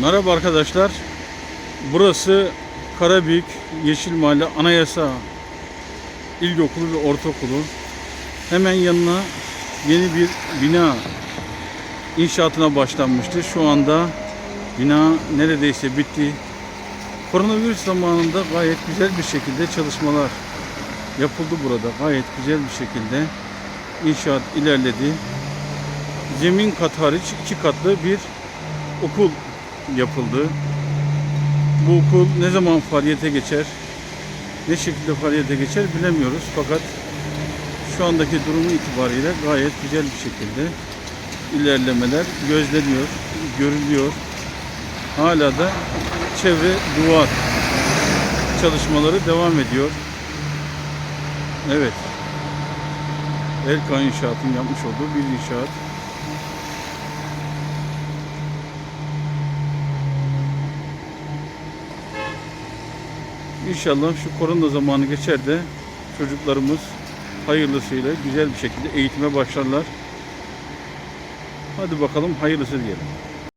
Merhaba arkadaşlar. Burası Karabük Yeşil Mahalle Anayasa İlkokulu ve Ortaokulu. Hemen yanına yeni bir bina inşaatına başlanmıştı. Şu anda bina neredeyse bitti. Koronavirüs zamanında gayet güzel bir şekilde çalışmalar yapıldı burada. Gayet güzel bir şekilde inşaat ilerledi. Zemin kat hariç iki katlı bir okul yapıldı. Bu okul ne zaman faaliyete geçer, ne şekilde faaliyete geçer bilemiyoruz. Fakat şu andaki durumu itibariyle gayet güzel bir şekilde ilerlemeler gözleniyor, görülüyor. Hala da çevre duvar çalışmaları devam ediyor. Evet. Elka İnşaat'ın yapmış olduğu bir inşaat. İnşallah şu korona zamanı geçer de çocuklarımız hayırlısıyla güzel bir şekilde eğitime başlarlar. Hadi bakalım hayırlısı diyelim.